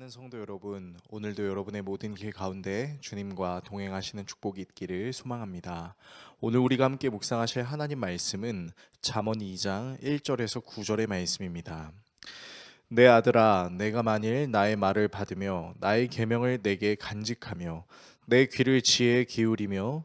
사랑하는 성도 여러분, 오늘도 여러분의 모든 길 가운데 주님과 동행하시는 축복이 있기를 소망합니다. 오늘 우리가 함께 묵상하실 하나님 말씀은 잠언 2장 1절에서 9절의 말씀입니다. 내 아들아, 내가 만일 나의 말을 받으며 나의 계명을 내게 간직하며 내 귀를 지혜에 기울이며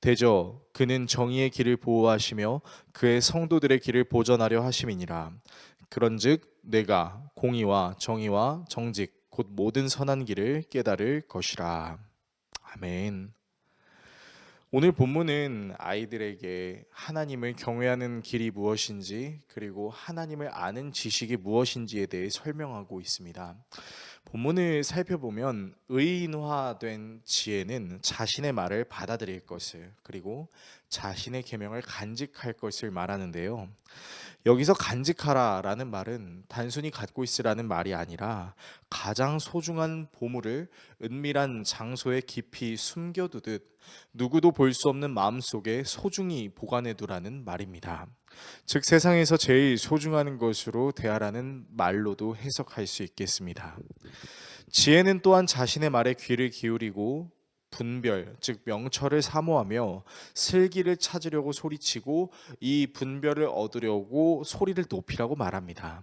대저 그는 정의의 길을 보호하시며 그의 성도들의 길을 보전하려 하심이니라 그런즉 내가 공의와 정의와 정직 곧 모든 선한 길을 깨달을 것이라 아멘. 오늘 본문은 아이들에게 하나님을 경외하는 길이 무엇인지 그리고 하나님을 아는 지식이 무엇인지에 대해 설명하고 있습니다. 본문을 살펴보면 의인화된 지혜는 자신의 말을 받아들일 것을 그리고 자신의 계명을 간직할 것을 말하는데요. 여기서 간직하라라는 말은 단순히 갖고 있으라는 말이 아니라 가장 소중한 보물을 은밀한 장소에 깊이 숨겨두듯 누구도 볼 수 없는 마음속에 소중히 보관해 두라는 말입니다. 즉 세상에서 제일 소중한 것으로 대하라는 말로도 해석할 수 있겠습니다. 지혜는 또한 자신의 말에 귀를 기울이고 분별, 즉 명철을 사모하며 슬기를 찾으려고 소리치고 이 분별을 얻으려고 소리를 높이라고 말합니다.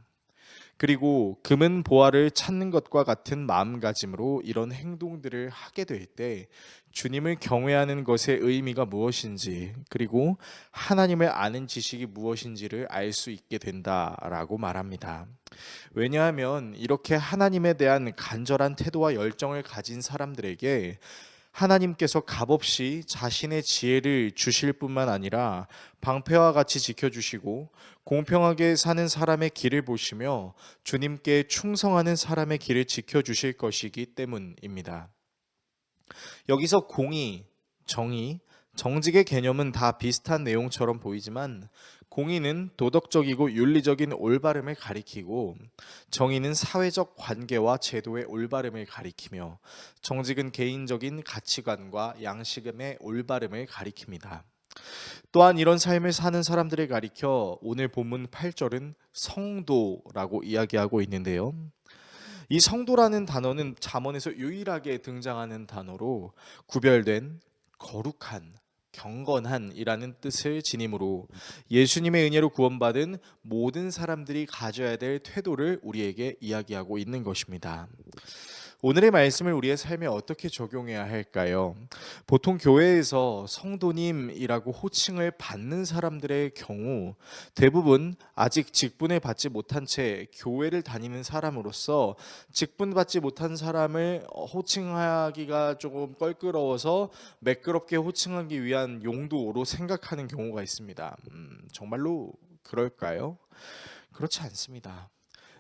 그리고 금은 보화를 찾는 것과 같은 마음가짐으로 이런 행동들을 하게 될 때 주님을 경외하는 것의 의미가 무엇인지 그리고 하나님을 아는 지식이 무엇인지를 알 수 있게 된다라고 말합니다. 왜냐하면 이렇게 하나님에 대한 간절한 태도와 열정을 가진 사람들에게 하나님께서 값없이 자신의 지혜를 주실 뿐만 아니라 방패와 같이 지켜주시고 공평하게 사는 사람의 길을 보시며 주님께 충성하는 사람의 길을 지켜주실 것이기 때문입니다. 여기서 공의, 정의, 정직의 개념은 다 비슷한 내용처럼 보이지만 공의는 도덕적이고 윤리적인 올바름을 가리키고 정의는 사회적 관계와 제도의 올바름을 가리키며 정직은 개인적인 가치관과 양식음의 올바름을 가리킵니다. 또한 이런 삶을 사는 사람들을 가리켜 오늘 본문 8절은 성도라고 이야기하고 있는데요. 이 성도라는 단어는 잠언에서 유일하게 등장하는 단어로 구별된 거룩한 경건한이라는 뜻을 지니므로 예수님의 은혜로 구원받은 모든 사람들이 가져야 될 태도를 우리에게 이야기하고 있는 것입니다. 오늘의 말씀을 우리의 삶에 어떻게 적용해야 할까요? 보통 교회에서 성도님이라고 호칭을 받는 사람들의 경우 대부분 아직 직분을 받지 못한 채 교회를 다니는 사람으로서 직분 받지 못한 사람을 호칭하기가 조금 껄끄러워서 매끄럽게 호칭하기 위한 용도로 생각하는 경우가 있습니다. 음, 정말로 그럴까요? 그렇지 않습니다.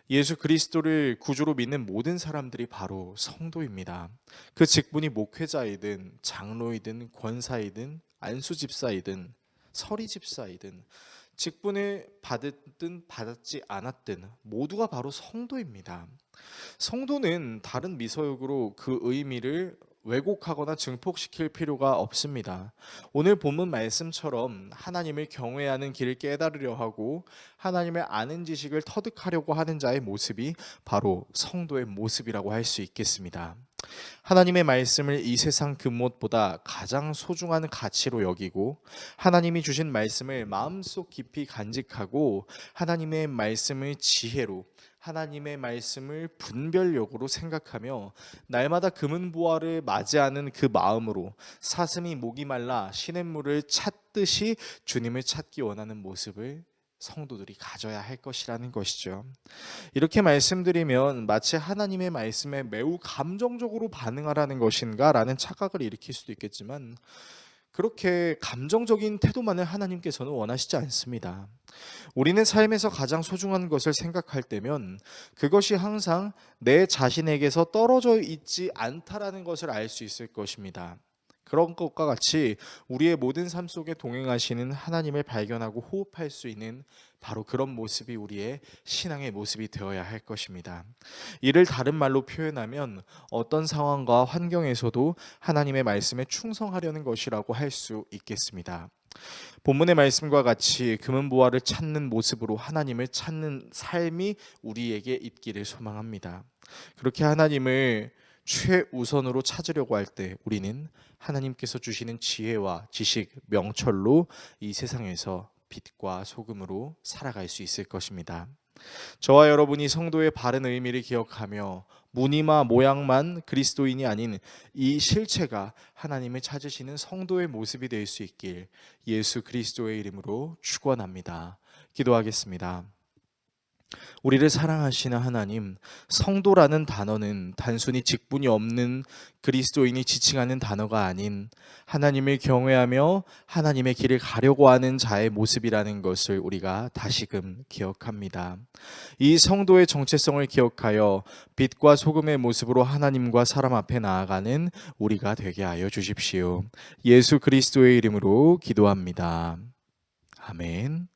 예수 그리스도를 구주로 믿는 모든 사람들이 바로 성도입니다. 그 직분이 목회자이든 장로이든 권사이든 안수 집사이든 서리 집사이든 직분을 받았든 받았지 않았든 모두가 바로 성도입니다. 성도는 다른 미서역으로 그 의미를 왜곡하거나 증폭시킬 필요가 없습니다. 오늘 본문 말씀처럼 하나님을 경외하는 길을 깨달으려 하고 하나님을 아는 지식을 터득하려고 하는 자의 모습이 바로 성도의 모습이라고 할 수 있겠습니다. 하나님의 말씀을 이 세상 금못보다 가장 소중한 가치로 여기고 하나님이 주신 말씀을 마음속 깊이 간직하고 하나님의 말씀을 지혜로 하나님의 말씀을 분별력으로 생각하며 날마다 금은 보화를 맞이하는 그 마음으로 사슴이 목이 말라 시냇물을 찾듯이 주님을 찾기 원하는 모습을 성도들이 가져야 할 것이라는 것이죠. 이렇게 말씀드리면 마치 하나님의 말씀에 매우 감정적으로 반응하라는 것인가라는 착각을 일으킬 수도 있겠지만 그렇게 감정적인 태도만을 하나님께서는 원하시지 않습니다. 우리는 삶에서 가장 소중한 것을 생각할 때면 그것이 항상 내 자신에게서 떨어져 있지 않다라는 것을 알 수 있을 것입니다. 그런 것과 같이 우리의 모든 삶 속에 동행하시는 하나님을 발견하고 호흡할 수 있는 바로 그런 모습이 우리의 신앙의 모습이 되어야 할 것입니다. 이를 다른 말로 표현하면 어떤 상황과 환경에서도 하나님의 말씀에 충성하려는 것이라고 할 수 있겠습니다. 본문의 말씀과 같이 금은보화를 찾는 모습으로 하나님을 찾는 삶이 우리에게 있기를 소망합니다. 그렇게 하나님을 최우선으로 찾으려고 할 때 우리는 하나님께서 주시는 지혜와 지식, 명철로 이 세상에서 빛과 소금으로 살아갈 수 있을 것입니다. 저와 여러분이 성도의 바른 의미를 기억하며 무늬마 모양만 그리스도인이 아닌 이 실체가 하나님을 찾으시는 성도의 모습이 될 수 있길 예수 그리스도의 이름으로 축원합니다. 기도하겠습니다. 우리를 사랑하시는 하나님, 성도라는 단어는 단순히 직분이 없는 그리스도인이 지칭하는 단어가 아닌 하나님을 경외하며 하나님의 길을 가려고 하는 자의 모습이라는 것을 우리가 다시금 기억합니다. 이 성도의 정체성을 기억하여 빛과 소금의 모습으로 하나님과 사람 앞에 나아가는 우리가 되게 하여 주십시오. 예수 그리스도의 이름으로 기도합니다. 아멘.